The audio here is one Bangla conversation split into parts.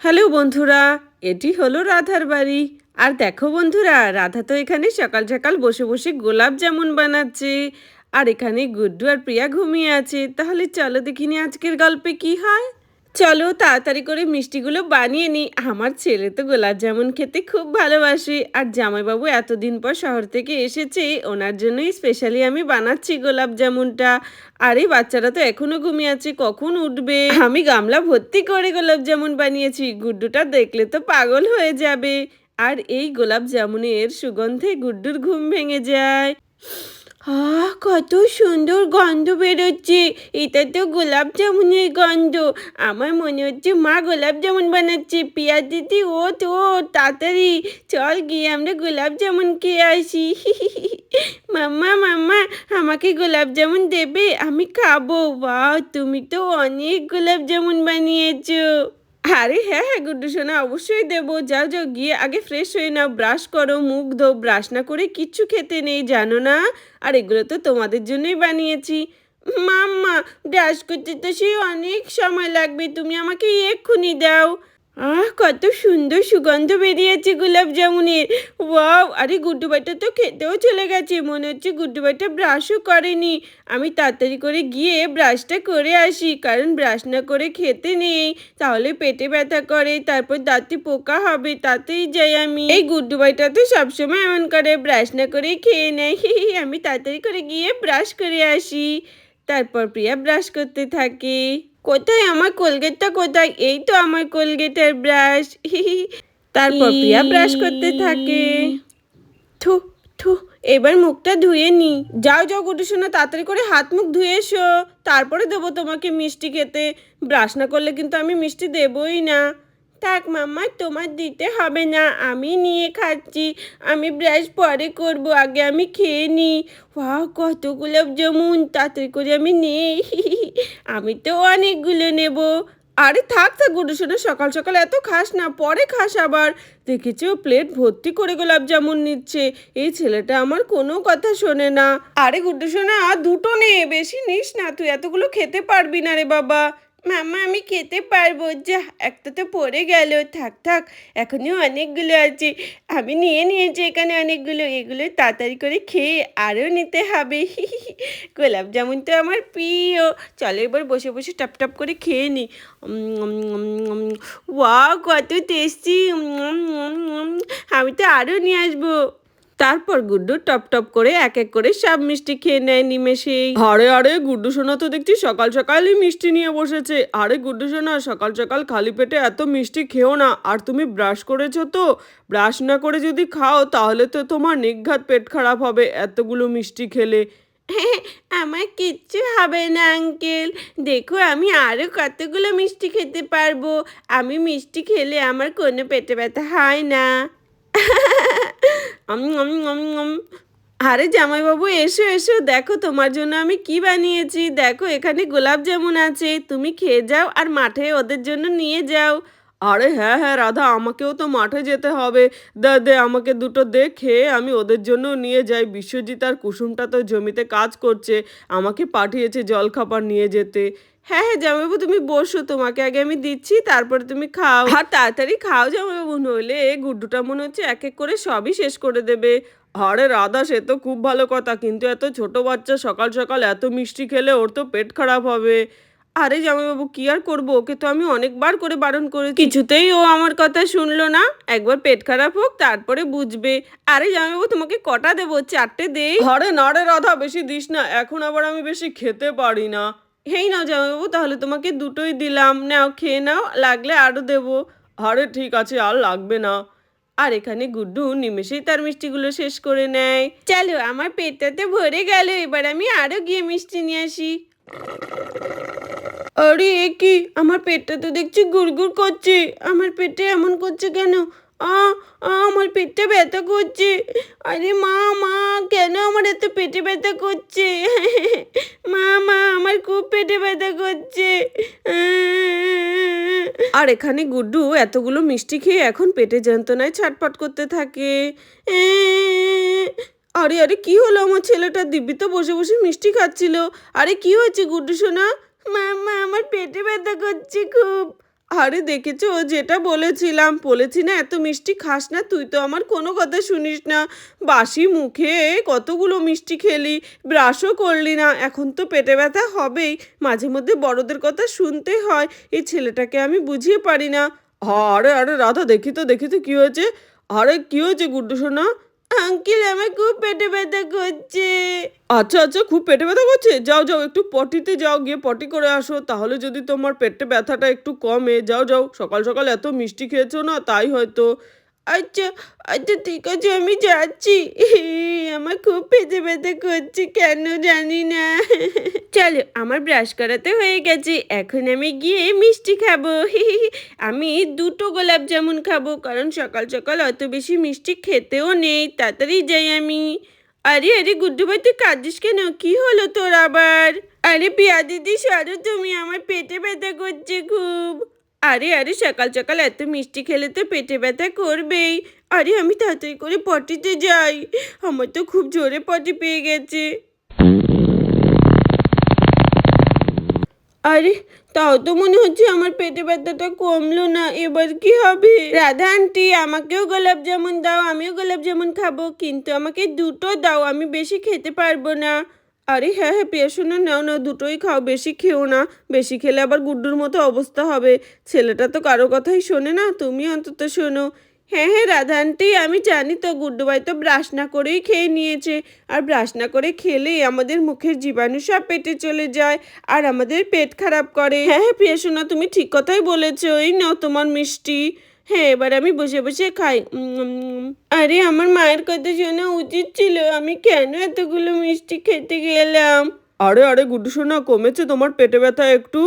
হ্যালো বন্ধুরা, এটি হলো রাধার বাড়ি। আর দেখো বন্ধুরা, রাধা তো এখানে সকাল সকাল বসে বসে গোলাপ যেমন বানাচ্ছে। আর এখানে গুড্ডু আর প্রিয়া ঘুমিয়ে আছে। তাহলে চলো দেখিনি আজকের গল্পে কি হয়? চলো তাড়াতাড়ি করে মিষ্টিগুলো বানিয়ে নিই। আমার ছেলে তো গোলাপ জামুন খেতে খুব ভালোবাসে। আর জামাইবাবু এতদিন পর শহর থেকে এসেছে, ওনার জন্যই স্পেশালি আমি বানাচ্ছি গোলাপ জামুনটা। আরে, বাচ্চারা তো এখনও ঘুমিয়ে আছে, কখন উঠবে? আমি গামলা ভর্তি করে গোলাপ জামুন বানিয়েছি, গুড্ডুটা দেখলে তো পাগল হয়ে যাবে। আর এই গোলাপ জামুনের সুগন্ধে গুড্ডুর ঘুম ভেঙে যায়। আহ, কত সুন্দর গন্ধ বেরোচ্ছে। এটা তো গোলাপ জামুনের গন্ধ। আমার মনে হচ্ছে মা গোলাপ জামুন বানাচ্ছে। পিয়াজ দিদি ও তো তাড়াতাড়ি। চল গিয়ে আমরা গোলাপ জামুন খেয়ে আসি। মাম্মা মাম্মা, আমাকে গোলাপ জামুন দেবে? আমি খাব। বাহ তুমি তো অনেক গোলাপ জামুন বানিয়েছো। আরে হ্যাঁ হ্যাঁ গুড্ডু সোনা, অবশ্যই দেবো। যাও যাও, গিয়ে আগে ফ্রেশ হয়ে নাও ব্রাশ করো, মুখ ধো ব্রাশ না করে কিচ্ছু খেতে নেই, জানো না? আর এগুলো তো তোমাদের জন্যই বানিয়েছি। মাম্মা ব্রাশ করতে তো সেই অনেক সময় লাগবে, তুমি আমাকে এক্ষুনি দাও। আহ, কত সুন্দর সুগন্ধ বেরিয়েছে গোলাপ জামুনের। ওয়াও, আরে গুড্ডু ভাইটা তো খেতেও চলে গেছে। মনে হচ্ছে গুড্ডু ভাইটা ব্রাশও করেনি। আমি তাড়াতাড়ি করে গিয়ে ব্রাশটা করে আসি, কারণ ব্রাশ না করে খেতে নেই। তাহলে পেটে ব্যথা করে, তারপর দাঁতে পোকা হবে, তাতেই যাই আমি। এই গুড্ডু ভাইটা তো সবসময় এমন করে ব্রাশ না করেই খেয়ে নেয়। আমি তাড়াতাড়ি করে গিয়ে ব্রাশ করে আসি। তারপর প্রিয়া ব্রাশ করতে থাকে। কোথায়? আমার কোলগেটটা কোথায়? এই তো আমার কোলগেটের ব্রাশ তারপর প্রিয়া ব্রাশ করতে থাকে। থু থু, এবার মুখটা ধুয়ে নি। যাও যাও গুটু শোনা তাড়াতাড়ি করে হাত মুখ ধুয়ে এসো। তারপরে দেবো তোমাকে মিষ্টি খেতে। ব্রাশ না করলে কিন্তু আমি মিষ্টি দেবই না। থাক মাম্মা, তোমার দিতে হবে না। আমি নিয়ে খাচ্ছি। আমি ব্রাশ পরে করব, আগে আমি খেয়ে নিই। ওয়াও, কত গোলাপ জামুন, তাড়াতাড়ি করে আমি নেই। আমি তো অনেকগুলো নেব। আরে থাক থাক গুডু শোনা সকাল সকাল এত খাস না, পরে খাস আবার। দেখেছি ও প্লেট ভর্তি করে গোলাপ জামুন নিচ্ছে। এই ছেলেটা আমার কোনো কথা শোনে না। আরে গুড্ডু শোনা দুটো নে, বেশি নিস না। তুই এতগুলো খেতে পারবি না রে বাবা। মামা, আমি খেতে পারব। যা, একটা তো পড়ে গেল। থাক থাক এখনও অনেকগুলো আছে। আমি নিয়ে নিয়েছি এখানে অনেকগুলো। এগুলো তাড়াতাড়ি করে খেয়ে আরও নিতে হবে। গোলাপ জামুন তো আমার প্রিয়। চলো এবার বসে বসে টপ টপ করে খেয়ে নি। ওয়া কত টেস্টি। আমি তো আরও নিয়ে আসব। তারপর গুড্ডু টপ টপ করে এক এক করে সব মিষ্টি খেয়ে নেয় নিমেষেই। আরে আরে গুড্ডু সোনা তো দেখছি সকাল সকালই মিষ্টি নিয়ে বসেছে। আরে গুড্ডু সোনা, সকাল সকাল খালি পেটে এত মিষ্টি খেও না। আর তুমি ব্রাশ করেছ তো? ব্রাশ না করে যদি খাও তাহলে তো তোমার নিঘাত পেট খারাপ হবে এতগুলো মিষ্টি খেলে। আমার কিচ্ছু হবে না, আঙ্কেল। দেখো আমি আরও কতগুলো মিষ্টি খেতে পারব। আমি মিষ্টি খেলে আমার কোনো পেটে ব্যথা হয় না। আম, আমি আমি আমি। আরে জামাইবাবু এসো এসো। দেখো তোমার জন্য আমি কি বানিয়েছি। দেখো এখানে গোলাপ জামুন আছে। তুমি খেয়ে যাও আর মাঠে ওদের জন্য নিয়ে যাও। আরে হ্যাঁ হ্যাঁ রাধা আমাকেও তো মাঠে যেতে হবে। দে দে আমাকে দুটো দে খেয়ে আমি ওদের জন্য নিয়ে যাই। বিশ্বজিৎ আর কুসুমটা তো জমিতে কাজ করছে আমাকে পাঠিয়েছে জলখাবার নিয়ে যেতে। হ্যাঁ হ্যাঁ জামাইবাবু তুমি বসো তোমাকে আগে আমি দিচ্ছি তারপরে তুমি খাও। আর তাড়াতাড়ি খাও জামাইবাবু নইলে গুড্ডুটা মনে হচ্ছে এক এক করে সবই শেষ করে দেবে। আরে রাধা সে তো খুব ভালো কথা কিন্তু এত ছোট বাচ্চা সকাল সকাল এত মিষ্টি খেলে ওর তো পেট খারাপ হবে। আরে জামাইবাবু কি আর করব? ওকে তো আমি অনেকবার করে বারণ করে কিছুতেই ও আমার কথা শুনলো না। একবার পেট খারাপ হোক তারপরে বুঝবে। আরে জামাইবাবু তোমাকে কটা দেবো? চারটে দেই। আরে না রে রাধা বেশি দিস না এখন আবার আমি বেশি খেতে পারি না। হেই নাও জামাইবাবু তাহলে তোমাকে দুটোই দিলাম। নাও খেয়ে নাও লাগলে আরও দেবো। আরে ঠিক আছে আর লাগবে না। আর এখানে গুড্ডু নিমেষেই তার মিষ্টিগুলো শেষ করে নেয়। চলো আমার পেটটাতে ভরে গেল। এবার আমি আরও গিয়ে মিষ্টি নিয়ে আসি। আরে এ কি? আমার পেটটা তো দেখছি গুড়গুড় করছে। আমার পেটে এমন করছে কেন? আ আমার পেটটা ব্যথা করছে। আরে মা মা, কেন আমার এত পেটে ব্যথা করছে? মা মা, আমার খুব পেটে ব্যথা করছে। আর এখানে গুড্ডু এতগুলো মিষ্টি খেয়ে এখন পেটে যন্ত্রণায় ছটপট করতে থাকে। আরে আরে, কি হলো? আমার ছেলেটা দিব্যি তো বসে বসে মিষ্টি খাচ্ছিল। আরে, কি হয়েছে গুড্ডু সোনা? মা মা আমার পেটে ব্যথা করছে খুব। আরে দেখেছ, যেটা বলেছিলাম, বলেছি না, এত মিষ্টি খাস না, তুই তো আমার কোনো কথা শুনিস না। বাসি মুখে কতগুলো মিষ্টি খেলি, ব্রাশও করলি না, এখন তো পেটে ব্যথা হবেই। মাঝে মধ্যে বড়দের কথা শুনতে হয়, এই ছেলেটাকে আমি বুঝিয়ে পারি না। আরে আরে, রাধা, দেখি তো দেখি তো কী হয়েছে। আরে, কী হয়েছে, গুড্ডু সোনা? আঙ্কেল, আমার খুব পেটে ব্যথা করছে। আচ্ছা আচ্ছা খুব পেটে ব্যথা করছে? যাও যাও, একটু পটিতে যাও, গিয়ে পটি করে আসো। তাহলে যদি তোমার পেটে ব্যথাটা একটু কমে, যাও যাও, সকাল সকাল এত মিষ্টি খেয়েছো না, তাই হয়তো আচ্ছা আচ্ছা ঠিক আছে, আমি যাচ্ছি। আমার খুব পেটে ব্যথা করছে, কেন জানি না। চলো, আমার ব্রাশ করাতে হয়ে গেছে। এখন আমি গিয়ে মিষ্টি খাব। আমি দুটো গোলাপ জামুন খাব, কারণ সকাল সকাল অত বেশি মিষ্টি খেতেও নেই। তাড়াতাড়ি যাই আমি। আরে আরে গুড্ডু ভাই তুই কাঁদিস কেন? কি হলো তোর আবার? আরে পিয়া দিদি সরো তুমি, আমার পেটে ব্যথা করছে খুব। আরে আরে, সকাল সকাল এত মিষ্টি খেলে তো পেটে ব্যথা করবেই। আরে, আমি তাড়াতাড়ি করে পটিতে যাই। আমার তো খুব জোরে পটি পেয়ে গেছে। আরে, তাও তো মনে হচ্ছে আমার পেটে ব্যথাটা কমলো না। এবার কি হবে? রাধা আন্টি, আমাকেও গোলাপ জামুন দাও, আমিও গোলাপ জামুন খাব, কিন্তু আমাকে দুটো দাও, আমি বেশি খেতে পারব না। আরে হ্যাঁ হ্যাঁ পেয়ে শোনো নাও না, দুটোই খাও, বেশি খেও না। বেশি খেলে আবার গুড্ডুর মতো অবস্থা হবে। ছেলেটা তো কারও কথাই শোনে না, তুমি অন্তত শোনো। হ্যাঁ হ্যাঁ রাধা আমি জানি তো গুড্ডু ভাই তো ব্রাশ না করেই খেয়ে নিয়েছে। আর ব্রাশ না করে খেলেই আমাদের মুখের জীবাণু সব পেটে চলে যায়, আর আমাদের পেট খারাপ করে। হ্যাঁ হ্যাঁ প্রিয়াসোনা তুমি ঠিক কথাই বলেছ। এই নাও তোমার মিষ্টি। হ্যাঁ এবার আমি বসে বসে খাই। আরে আমার মায়ের কথা শোনা উচিত ছিল। আমি কেন এতগুলো মিষ্টি খেতে গেলাম? আরে আরে গুড্ডু সোনা কমেছে তোমার পেটে ব্যথা একটু?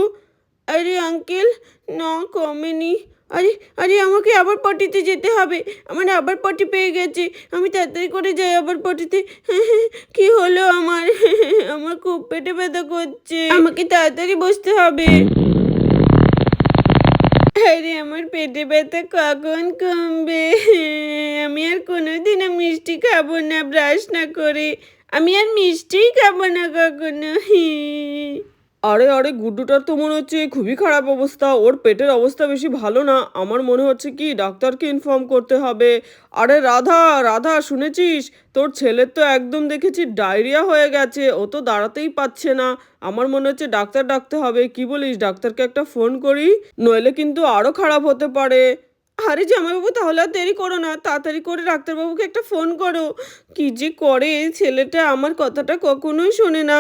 আরে আঙ্কেল না কমেনি। আরে আরে আমাকে আবার পটিতে যেতে হবে। আমার আবার পটি পেয়ে গেছে। আমি তাড়াতাড়ি করে যাই আবার পটিতে। কি হলো আমার? আমার খুব পেটে ব্যথা করছে। আমাকে তাড়াতাড়ি বসতে হবে। আরে আমার পেটে ব্যথা কখন কমবে? আমি আর কোনোদিনও মিষ্টি খাব না, ব্রাশ না করে। আমি আর মিষ্টিই খাব না কখনো আরে আরে, গুড্ডুটার তো মনে হচ্ছে খুবই খারাপ অবস্থা। ওর পেটের অবস্থা বেশি ভালো না। আমার মনে হচ্ছে কি ডাক্তারকে ইনফর্ম করতে হবে। আরে, রাধা রাধা, শুনেছিস? তোর ছেলের তো একদম দেখেছি ডায়রিয়া হয়ে গেছে। ও তো দাঁড়াতেই পাচ্ছে না। আমার মনে হচ্ছে ডাক্তার ডাকতে হবে। কি বলিস? ডাক্তারকে একটা ফোন করি, নইলে কিন্তু আরও খারাপ হতে পারে। আরে জামাইবাবু, তাহলে আর দেরি করো না। তাড়াতাড়ি করে ডাক্তারবাবুকে একটা ফোন করো। কি যে করে ছেলেটা আমার কথাটা কখনোই শোনে না।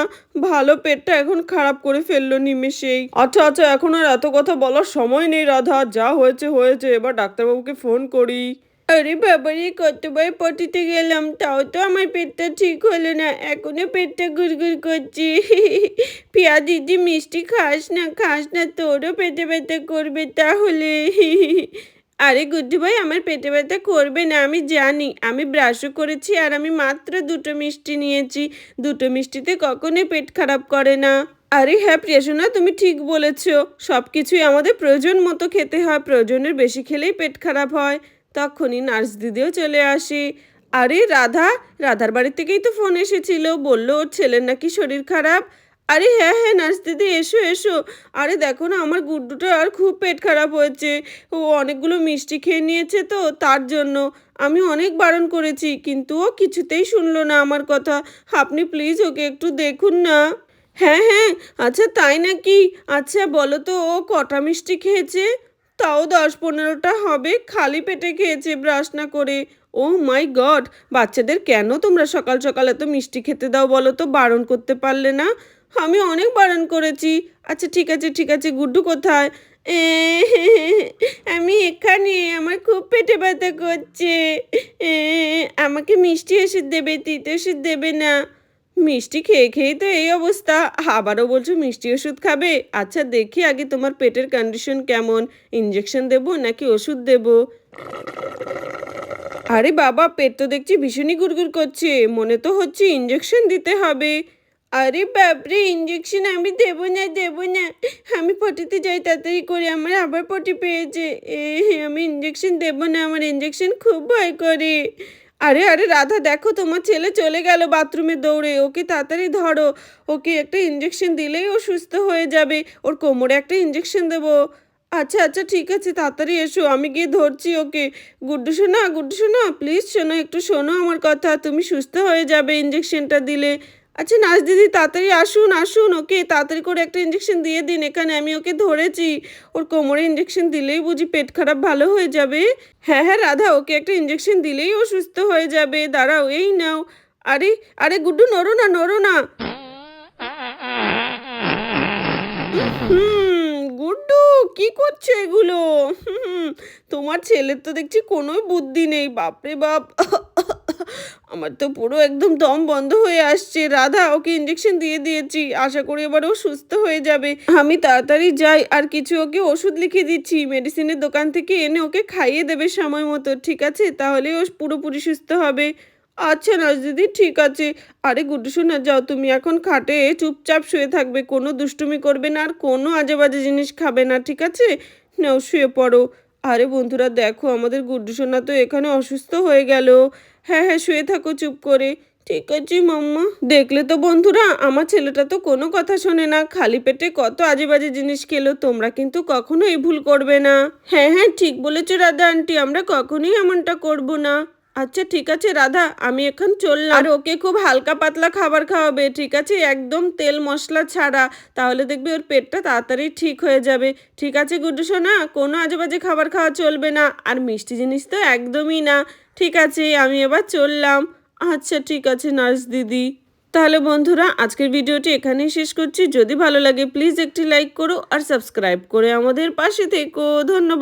ভালো পেটটা এখন খারাপ করে ফেলল নিমেষেই। আচ্ছা আচ্ছা এখন আর এত কথা বলার সময় নেই, রাধা। যা হয়েছে হয়েছে। এবার ডাক্তারবাবুকে ফোন করি। আরে বাবারে কতবার পটিতে গেলাম, তাও তো আমার পেটটা ঠিক হলো না। এখনও পেটটা গুড়গুড় করছে। পিয়া দিদি, মিষ্টি খাস না খাস না, তোরও পেটে ব্যথা করবে তাহলে। আরে গুড্ডু ভাই, আমার পেটে ব্যথা করবে না, আমি জানি। আমি ব্রাশও করেছি আর আমি মাত্র দুটো মিষ্টি নিয়েছি। দুটো মিষ্টিতে কখনোই পেট খারাপ করে না। আরে হ্যাঁ প্রিয়াসোনা, তুমি ঠিক বলেছ। সব কিছুই আমাদের প্রয়োজন মতো খেতে হয়, প্রয়োজনের বেশি খেলেই পেট খারাপ হয়। তখনই নার্স দিদিও চলে আসে। আরে রাধা, রাধার বাড়ি থেকেই তো ফোন এসেছিল। বলল, ওর ছেলের নাকি শরীর খারাপ। আরে হ্যাঁ হ্যাঁ নার্স দিদি এসো এসো। আরে দেখো না, আমার গুড্ডুটা আর খুব পেট খারাপ হয়েছে। ও অনেকগুলো মিষ্টি খেয়ে নিয়েছে তো, তার জন্য। আমি অনেক বারণ করেছি, কিন্তু ও কিছুতেই শুনলো না আমার কথা। আপনি প্লিজ ওকে একটু দেখুন না। হ্যাঁ হ্যাঁ আচ্ছা তাই নাকি? আচ্ছা বলো তো, ও কটা মিষ্টি খেয়েছে? তাও দশ পনেরোটা হবে, খালি পেটে খেয়েছে ব্রাশ না করে। ও মাই গড, বাচ্চাদের কেন তোমরা সকাল সকাল এত মিষ্টি খেতে দাও বলো তো? বারণ করতে পারলে না? আমি অনেক বারণ করেছি। আচ্ছা ঠিক আছে ঠিক আছে, গুড্ডু কোথায়? আমি এখানে, আমার খুব পেটে ব্যথা করছে। আমাকে মিষ্টি ওষুধ দেবে, তিতে ওষুধ দেবে না। মিষ্টি খেয়ে খেয়েই তো এই অবস্থা। আবারও বলছো মিষ্টি ওষুধ খাবে? আচ্ছা দেখি আগে তোমার পেটের কন্ডিশন কেমন। ইঞ্জেকশন দেবো নাকি ওষুধ দেবো? আরে বাবা, পেট তো দেখছি ভীষণই গুড়গুড় করছে। মনে তো হচ্ছে ইঞ্জেকশন দিতে হবে। আরে বাপরে ইঞ্জেকশন আমি দেবো না দেবো না। আমি পটিতে যাই, তাড়াতাড়ি করে। আমার আবার পটি পেয়েছে। এ, আমি ইঞ্জেকশন দেবো না। আমার ইঞ্জেকশন খুব ভয় করে। আরে আরে, রাধা, দেখো, তোমার ছেলে চলে গেল বাথরুমে দৌড়ে। ওকে তাড়াতাড়ি ধরো। ওকে একটা ইঞ্জেকশন দিলেই ও সুস্থ হয়ে যাবে। ওর কোমরে একটা ইঞ্জেকশন দেবো। আচ্ছা আচ্ছা ঠিক আছে, তাড়াতাড়ি এসো। আমি গিয়ে ধরছি ওকে। গুড্ডু শোনা গুড্ডু শোনা প্লিজ শোনো একটু শোনো আমার কথা। তুমি সুস্থ হয়ে যাবে ইঞ্জেকশনটা দিলে। আচ্ছা নার্স দিদি, তাড়াতাড়ি আসুন আসুন। ওকে তাড়াতাড়ি করে একটা ইঞ্জেকশন দিয়ে দিন, এখানে আমি ওকে ধরেছি। ওর কোমরে ইঞ্জেকশন দিলেই বুঝি পেট খারাপ ভালো হয়ে যাবে। হ্যাঁ হ্যাঁ রাধা, ওকে একটা ইঞ্জেকশন দিলেই ও সুস্থ হয়ে যাবে। দাঁড়াও, এই নাও। আরে আরে গুড্ডু, নড়ো না নড়ো না। হুম, গুড্ডু, কি করছ এগুলো? হুম, তোমার ছেলের তো দেখছি কোনোই বুদ্ধি নেই। বাপরে বাপ। আমার তো পুরো একদম দম বন্ধ হয়ে আসছে। রাধা, ওকে ইঞ্জেকশন দিয়ে দিয়েছি। আশা করি এবার ও সুস্থ হয়ে যাবে। আমি তাড়াতাড়ি যাই, আর কিছু ওকে ওষুধ লিখে দিচ্ছি। মেডিসিনের দোকান থেকে এনে ওকে খাইয়ে দেবে সময় মতো, ঠিক আছে? তাহলে ও পুরোপুরি সুস্থ হবে। আচ্ছা নার্স দিদি ঠিক আছে। আরে গুড্ডু শোনা যাও, তুমি এখন খাটে চুপচাপ শুয়ে থাকবে। কোনো দুষ্টুমি করবে না, আর কোনো আজে বাজে জিনিস খাবে না, ঠিক আছে? নাও, শুয়ে পড়ো। আরে বন্ধুরা, দেখো, আমাদের গুড্ডুসোনা তো এখানে অসুস্থ হয়ে গেল। হ্যাঁ হ্যাঁ শুয়ে থাকো চুপ করে। ঠিক আছে, মাম্মা। দেখলে তো বন্ধুরা, আমার ছেলেটা তো কোনো কথা শোনে না। খালি পেটে কত আজে বাজে জিনিস খেলো, তোমরা কিন্তু কখনো এই ভুল করবে না। হ্যাঁ হ্যাঁ ঠিক বলেছ রাধা আন্টি, আমরা কখনোই এমনটা করব না। আচ্ছা ঠিক আছে, রাধা, আমি এখন চললাম। আর ওকে খুব হালকা পাতলা খাবার খাওয়াবে, ঠিক আছে? একদম তেল মশলা ছাড়া। তাহলে দেখবি ওর পেটটা তাড়াতাড়ি ঠিক হয়ে যাবে। ঠিক আছে, গুড্ডু সোনা? কোনো আজে বাজে খাবার খাওয়া চলবে না। আর মিষ্টি জিনিস তো একদমই না। ঠিক আছে, আমি এবার চললাম। আচ্ছা ঠিক আছে, নার্স দিদি। তাহলে বন্ধুরা, আজকের ভিডিওটি এখানেই শেষ করছি। যদি ভালো লাগে, প্লিজ একটি লাইক করো আর সাবস্ক্রাইব করে আমাদের পাশে থেকো। ধন্যবাদ।